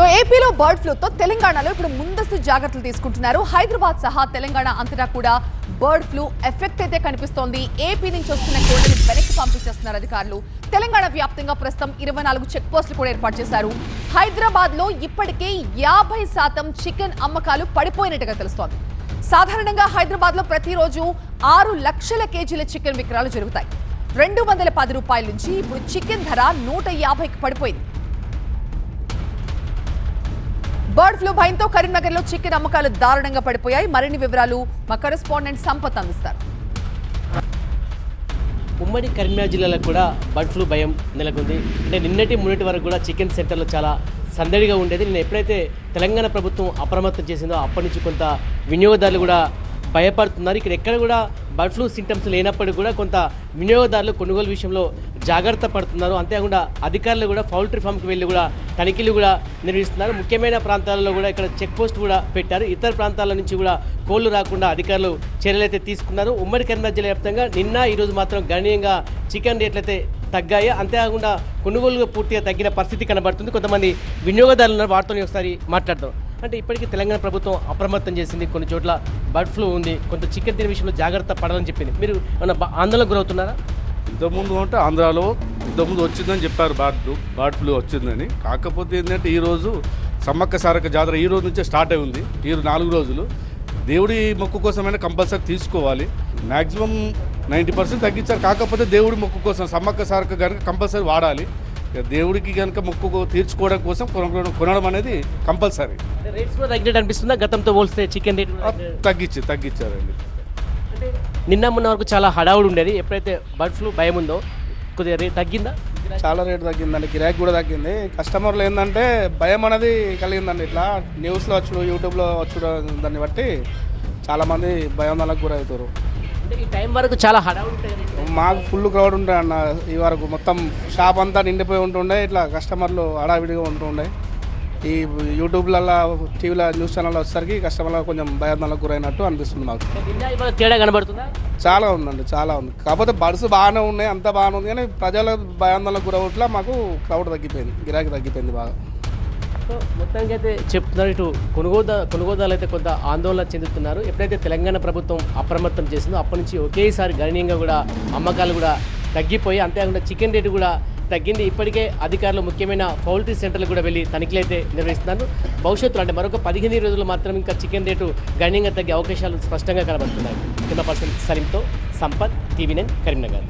So ఏపీలో bird ఫ్లూతో తెలంగాణలో ఇప్పుడు ముందస్తు జాగ్రత్తలు తీసుకుంటున్నారు. హైదరాబాద్ సహా తెలంగాణ అంతటా కూడా బర్డ్ ఫ్లూ ఎఫెక్ట్ అయితే కనిపిస్తోంది. ఏపీ నుంచి వస్తున్న కోళ్ళను వెనక్కి పంపించేస్తున్నారు అధికారులు. తెలంగాణ వ్యాప్తంగా ప్రస్తుతం ఇరవై నాలుగు చెక్ పోస్టులు కూడా ఏర్పాటు చేశారు. హైదరాబాద్లో ఇప్పటికే యాభై శాతం చికెన్ అమ్మకాలు పడిపోయినట్టుగా తెలుస్తోంది. సాధారణంగా హైదరాబాద్లో ప్రతిరోజు ఆరు లక్షల కేజీల చికెన్ విక్రయాలు జరుగుతాయి. రెండు వందల పది రూపాయల నుంచి ఇప్పుడు చికెన్ ధర నూట యాభైకి పడిపోయింది. బర్డ్ ఫ్లూ భయంతో కరీంనగర్లో చికెన్ అమ్మకాలు దారుణంగా పడిపోయాయి. మరిన్ని వివరాలు మా కరెస్పాండెంట్ సంపత్ అందిస్తారు. ఉమ్మడి కరీంనగర్ జిల్లాలో కూడా బర్డ్ ఫ్లూ భయం నెలకొంది. అంటే నిన్నటి మొన్నటి వరకు కూడా చికెన్ సెంటర్లో చాలా సందడిగా ఉండేది. నేను ఎప్పుడైతే తెలంగాణ ప్రభుత్వం అప్రమత్తం చేసిందో అప్పటి నుంచి కొంత వినియోగదారులు కూడా భయపడుతున్నారు. ఇక్కడ ఎక్కడ కూడా బర్డ్ ఫ్లూ సింటమ్స్ లేనప్పటికీ కూడా కొంత వినియోగదారులు కొనుగోలు విషయంలో జాగ్రత్త పడుతున్నారు. అంతేకాకుండా అధికారులు కూడా పౌల్ట్రీ ఫామ్కి వెళ్ళి కూడా తనిఖీలు కూడా నిర్వహిస్తున్నారు. ముఖ్యమైన ప్రాంతాలలో కూడా ఇక్కడ చెక్ పోస్ట్ కూడా పెట్టారు. ఇతర ప్రాంతాల నుంచి కూడా కోళ్ళు రాకుండా అధికారులు చర్యలు అయితే తీసుకున్నారు. ఉమ్మడి కరీంనగర్ జిల్లా వ్యాప్తంగా నిన్న ఈరోజు మాత్రం గణనీయంగా చికెన్ రేట్లయితే తగ్గాయి. అంతేకాకుండా కొనుగోలుగా పూర్తిగా తగ్గిన పరిస్థితి కనబడుతుంది. కొంతమంది వినియోగదారులు ఉన్నారు. వారితో ఒకసారి మాట్లాడదాం. అంటే ఇప్పటికీ తెలంగాణ ప్రభుత్వం అప్రమత్తం చేసింది. కొన్ని చోట్ల బర్డ్ ఫ్లూ ఉంది. కొంత చికెన్ తినే విషయంలో జాగ్రత్త పడాలని చెప్పింది. మీరు ఏమన్నా ఆందోళనకు గురవుతున్నారా? ఇంతకుముందు అంటే ఆంధ్రాలో ఇంతకుముందు వచ్చిందని చెప్పారు బార్డ్ ఫ్లూ బార్డ్ ఫ్లూ వచ్చిందని. కాకపోతే ఏంటంటే ఈరోజు సమ్మక్క సారక్క జాతర ఈ రోజు నుంచే స్టార్ట్ అయి ఉంది. ఈ నాలుగు రోజులు. దేవుడి మొక్కు కోసమైనా కంపల్సరీ తీసుకోవాలి. మ్యాక్సిమం నైంటీ పర్సెంట్ తగ్గించారు. కాకపోతే దేవుడి మొక్కు కోసం సమ్మక్క సారక్క కనుక కంపల్సరీ వాడాలి. దేవుడికి కనుక మొక్కు తీర్చుకోవడం కోసం కొనడం కొనడం అనేది కంపల్సరీ. రేట్స్ కూడా తగ్గినట్టు అనిపిస్తుందా? గతంతో పోలిస్తే చికెన్ రేట్? తగ్గించి తగ్గించారండి. అంటే నిన్న మొన్న వరకు చాలా హడావుడు ఉండేది. ఎప్పుడైతే బర్డ్ ఫ్లూ భయం ఉందో కొద్దిగా రేట్ తగ్గిందా? చాలా రేటు తగ్గిందండి. గిరాకీ కూడా తగ్గింది. కస్టమర్లు ఏంటంటే భయం అనేది కలిగిందండి ఇట్లా. న్యూస్లో వచ్చుడు యూట్యూబ్లో వచ్చుడు దాన్ని బట్టి చాలామంది భయాందోళనకు గురవుతారు ఈ టైం వరకు చాలా హడావుడు. మాకు ఫుల్ క్రౌడ్ ఉండే అన్న ఈ వరకు. మొత్తం షాప్ అంతా నిండిపోయి ఉంటుండే. ఇట్లా కస్టమర్లు హడావిడిగా ఉంటుండే. ఈ యూట్యూబ్లలో టీవీలో న్యూస్ ఛానల్లో వచ్చేసరికి కస్టమర్లు కొంచెం భయాందోళనకు గురైనట్టు అనిపిస్తుంది మాకు. తేడా కనబడుతుందా? చాలా ఉందండి చాలా ఉంది. కాకపోతే బడ్స్ బాగానే ఉన్నాయి అంతా బాగానే ఉంది కానీ ప్రజల భయాందోళనకు గురవట్లా మాకు క్రౌడ్ తగ్గిపోయింది గిరాకీ తగ్గిపోయింది బాగా. సో మొత్తానికి అయితే చెప్తున్నారు ఇటు కొనుగోదా కొనుగోదాలు అయితే కొంత ఆందోళన చెందుతున్నారు. ఎప్పుడైతే తెలంగాణ ప్రభుత్వం అప్రమత్తం చేసిందో అప్పటి నుంచి ఒకేసారి గణనీయంగా కూడా అమ్మకాలు కూడా తగ్గిపోయి అంతేకాకుండా చికెన్ రేటు కూడా తగ్గింది. ఇప్పటికే అధికారులు ముఖ్యమైన పౌల్ట్రీ సెంటర్లు కూడా వెళ్ళి తనిఖీలు అయితే నిర్వహిస్తున్నారు. భవిష్యత్తులో అంటే మరొక పదిహేను రోజులు మాత్రం ఇంకా చికెన్ రేటు గణనీయంగా తగ్గే అవకాశాలు స్పష్టంగా కనబడుతున్నాయి. కింద పర్సన్ సలీంతో సంపత్ టీవీ నైన్ కరీంనగర్.